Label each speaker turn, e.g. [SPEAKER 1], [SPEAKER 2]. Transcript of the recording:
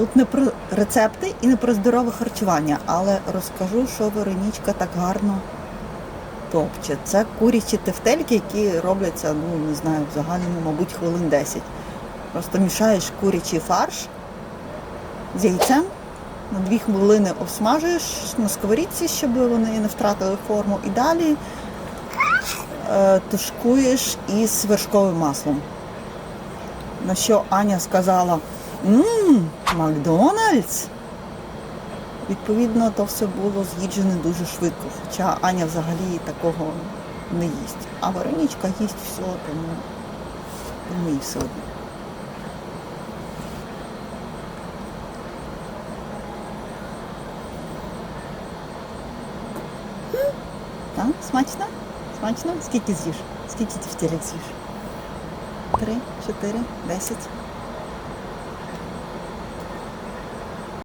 [SPEAKER 1] Тут не про рецепти і не про здорове харчування, але розкажу, що Веронічка так гарно топче. Це курячі тефтельки, які робляться, ну не знаю, в загальному, мабуть, хвилин 10. Просто мішаєш курячий фарш з яйцем, на дві хвилини обсмажуєш на сковорідці, щоб вони не втратили форму. І далі е, тушкуєш із вершковим маслом. На що Аня сказала: Мм, Макдональдс. Відповідно, то все було з'їджене дуже швидко. Хоча Аня взагалі такого не їсть. А Веронічка їсть все, тому, тому їй все одно. Так, смачно? Смачно? Скільки з'їш? Скільки ти в тілі з'їш? Три, чотири, десять.